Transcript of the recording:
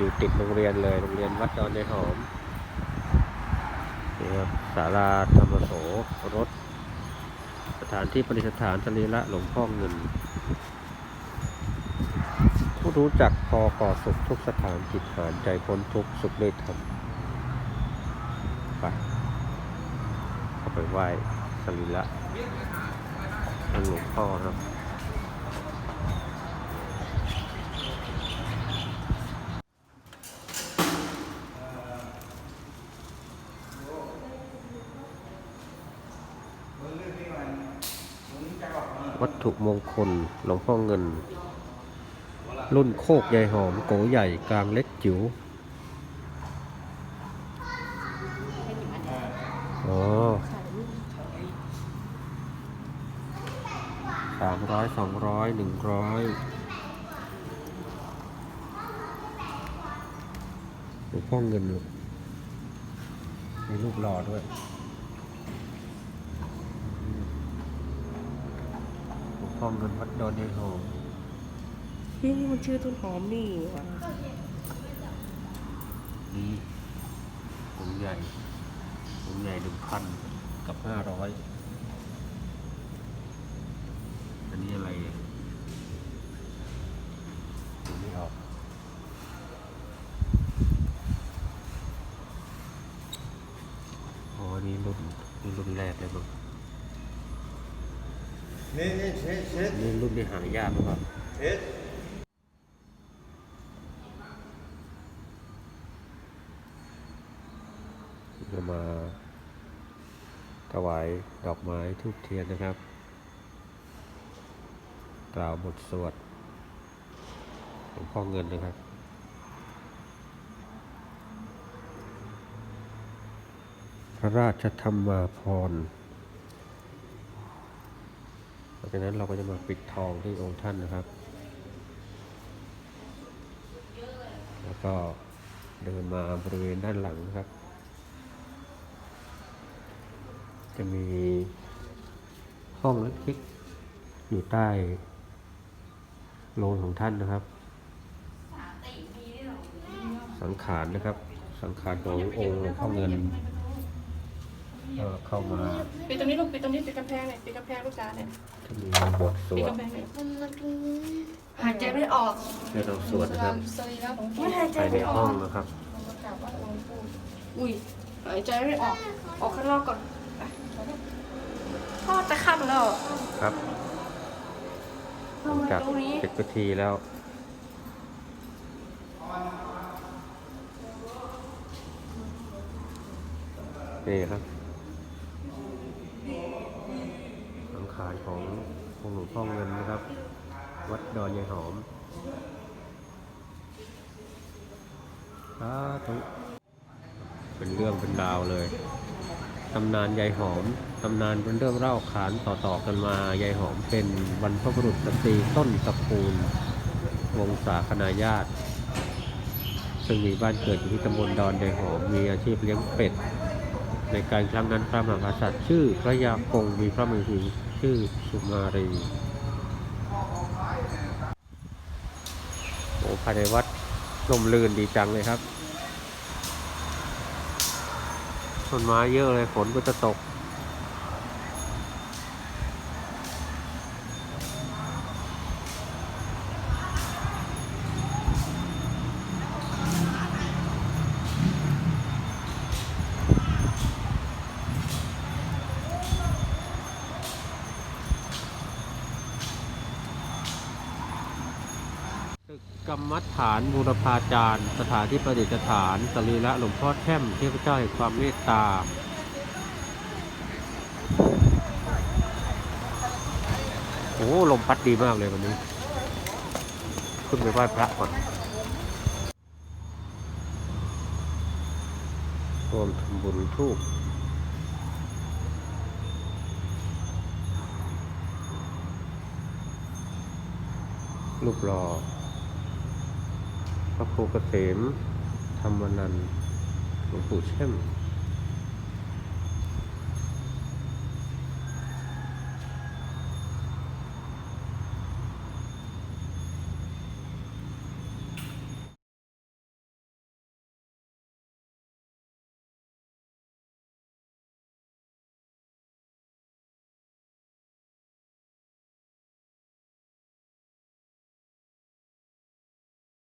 อยู่ติดโรงเรียนเลยโรงเรียนวัดดอนในหอมนี่ครับศาลาธรรมโสรถ สถานที่ประดิษฐานสรีระหลวงพ่อเงิน ผู้รู้จักพอก่อสุขทุกสถานจิตหานใจพ้นทุกสุขด้วยธรรมไปเข้าไปไหว้สรีระหลวงพ่อครับ วัตถุมงคลหลวงพ่อเงิน รุ่นโคกใหญ่หอม โกใหญ่กลางเล็กจิ๋วอ๋อสามร้อยสองร้อยหนึ่งร้อยหลวงพ่อเงินลูกมีรูปหล่อด้วย หลวง พ่อเงินวัดดอนใหญ่หอมพี่นี่มันชื่อต้นหอมนี่หว่ะนี่ผมใหญ่ผมใหญ่หนึ่งพันกับห้าร้อยอันนี้อะไรเนี่ยดูไม่ออกอ๋อนี่รุ่นนี่รุ่นแรกเลยมั้ง นี่นี่เช็ดเช็ดนี่รุ่นที่หายากหรือเปล่าเช็ดจะมาถวายดอกไม้ทูบเทียนนะครับ กล่าวบทสวดหลวงพ่อเงินนะครับพระราชธรรมาพรณ หลังจากนั้นเราก็จะมาปิดทองที่องค์ท่านนะครับ แล้วก็เดินมาบริเวณด้านหลังนะครับ จะมีห้องเล็กๆอยู่ใต้โลงของท่านนะครับ สังขารนะครับ สังขารขององค์หลวงพ่อเงิน ก็เข้ามาปิดตรงนี้ลูกปิดตรงนี้ปิดกำแพงเนี่ยปิดกำแพงลูกจานเนี่ยจะมีบทสปิดวดกำแพงเนี่ยหายใจไม่ออกให้เราสวดนะครับ สรีระของไม่หายใจภายในไม่อห้ออกงนะครับอุ้ยหายใจไม่ออก ออกข้างนอกก่อนไปพ่อจะขับแล้วครับหลังทำไมจากตรงนี้เสร็จพิธีแล้ว นี่ครับ ขารขององค์หลวงพ่อเงินนะครับ วัดดอนยายหอมสาธุเป็นเรื่องเป็นราวเลยตำนานยายหอมตำนานเป็นเรื่องเล่าขานต่อๆกันมายายหอมเป็นบรรพบุรุษสตรีต้นตระกูล วงศาคณาญาติ ซึ่งมีบ้านเกิดอยู่ที่ตำบลดอนยายหอมมีอาชีพเลี้ยงเป็ด ในการครั้งนั้นพระมหากษัตริย์ชื่อพระยากงมีพระมเหสี ชื่อสุมารีโอ้ภายในวัดลมลื่นดีจังเลยครับ ต้นไม้เยอะเลยฝนก็จะตก กรรมฐานบูรพาจารย์ สถานที่ประดิษฐานสรีระหลวงพ่อแช่มเทพเจ้าแห่งความเมตตา โอ้ ลมพัดดีมากเลยวันนี้ ขึ้นไปไหว้พระก่อนรวมทำบุญทูกรูปหล่อ พระครูเกษมธรรมนันหลวงปู่เช่ม